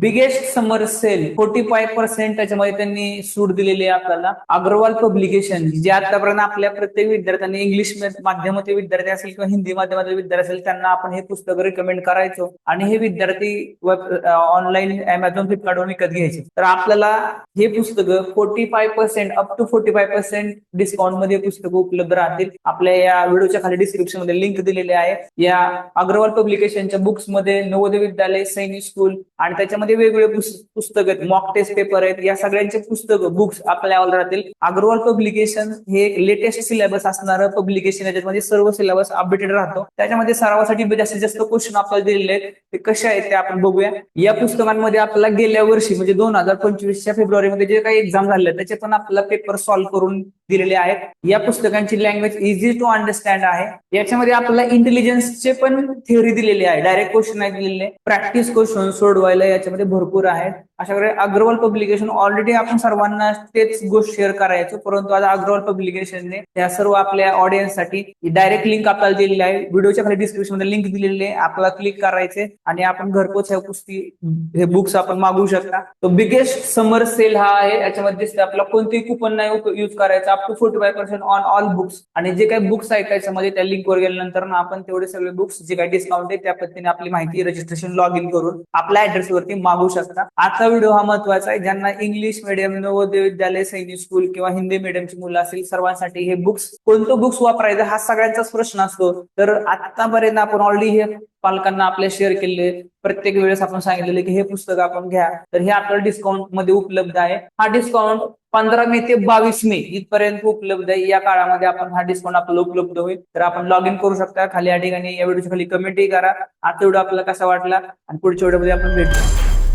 Biggest summer sale forty five percent त्याच्यामध्ये त्यांनी सूट दिलेली आहे आपल्याला. अग्रवाल पब्लिकेशन जे आतापर्यंत आपल्या प्रत्येक विद्यार्थ्यांनी इंग्लिश माध्यमातील विद्यार्थी असेल किंवा हिंदी माध्यमातील विद्यार्थी असेल त्यांना आपण हे पुस्तक रिकमेंड करायचो. आणि हे विद्यार्थी ऑनलाईन अमेझॉन फ्लिपकार्टवर विकत घ्यायचे. तर आपल्याला हे पुस्तक forty five percent up to forty five percent डिस्काउंटमध्ये पुस्तकं उपलब्ध राहतील. आपल्या या व्हिडिओच्या खाली डिस्क्रिप्शनमध्ये लिंक दिलेली आहे. या अग्रवाल पब्लिकेशनच्या बुक्समध्ये नवोदय विद्यालय सैनिक स्कूल आणि त्याच्यामध्ये वेगवेगळे पुस्तक आहेत. मॉक टेस्ट पेपर आहेत. या सगळ्यांचे पुस्तक बुक्स आपल्या राहतील. अग्रवाल पब्लिकेशन हे एक लेटेस्ट सिलेबस असणारं पब्लिकेशन याच्यामध्ये सर्व सिलेबस अपडेटेड राहतो. त्याच्यामध्ये सरावासाठी जास्तीत जास्त क्वेश्चन आपल्याला दिलेले आहेत. ते कसे आहेत ते आपण बघूया. या पुस्तकांमध्ये आपल्याला गेल्या वर्षी म्हणजे दोन हजार पंचवीसच्या फेब्रुवारीमध्ये जे काही एक्झाम झाले त्याचे पण आपला पेपर सॉल्व्ह करून दिलेले आहेत. या पुस्तकांची लँग्वेज इझी टू अंडरस्टँड आहे. याच्यामध्ये आपल्याला इंटेलिजन्सचे पण थिअरी दिलेली आहे. डायरेक्ट क्वेश्चन आहे दिलेले. प्रॅक्टिस क्वेश्चन सोडवायला याच्यामध्ये भरपूर आहेत. अशा प्रकारे अग्रवाल पब्लिकेशन ऑलरेडी आपण सर्वांना तेच गोष्ट शेअर करायचो. परंतु आता अग्रवाल पब्लिकेशनने त्या सर्व आपल्या ऑडियन्ससाठी डायरेक्ट लिंक आपल्याला दिलेली आहे. व्हिडिओच्या खाली डिस्क्रिप्शनमध्ये लिंक दिलेली आहे. आपल्याला क्लिक करायचे आणि आपण घरपोच ह्या पुस्ती हे बुक्स आपण मागवू शकता. तो बिगेस्ट समर सेल हा आहे. याच्यामध्ये आपल्याला कोणतेही कुपन नाही युज करायचा. Up to forty five percent on all books आणि जे काही बुक्स आहेत त्याच्यामध्ये त्या लिंकवर गेल्यानंतर ना आपण तेवढे सगळे बुक्स जे काही डिस्काउंट आहे त्या पद्धतीने आपली माहिती रजिस्ट्रेशन लॉग इन करून आपल्या ऍड्रेस वरती मागवू शकता. आजचा व्हिडिओ हा महत्त्वाचा आहे ज्यांना इंग्लिश मिडियम नवोदय विद्यालय सैनिक स्कूल किंवा हिंदी मिडियमची मुलं असतील सर्वांसाठी हे बुक्स कोणतं बुक्स वापरायचं हा सगळ्यांचाच प्रश्न असतो. तर आतापर्यंत आपण ऑलरेडी हे पालकांना आपल्या शेअर केले. प्रत्येक वेळेस आपण सांगितलेले की हे पुस्तक आपण घ्या. तर हे आपल्याला डिस्काउंटमध्ये उपलब्ध आहे. हा डिस्काउंट पंधरा मे ते बावीस मे इथपर्यंत उपलब्ध आहे. या काळामध्ये आपण हा डिस्काउंट आपल्याला उपलब्ध होईल. तर आपण लॉग इन करू शकता. खाली या ठिकाणी या व्हिडिओच्या खाली कमेंटही करा. आता व्हिडिओ आपल्याला कसा वाटला? आणि पुढच्या व्हिडिओमध्ये आपण भेटू.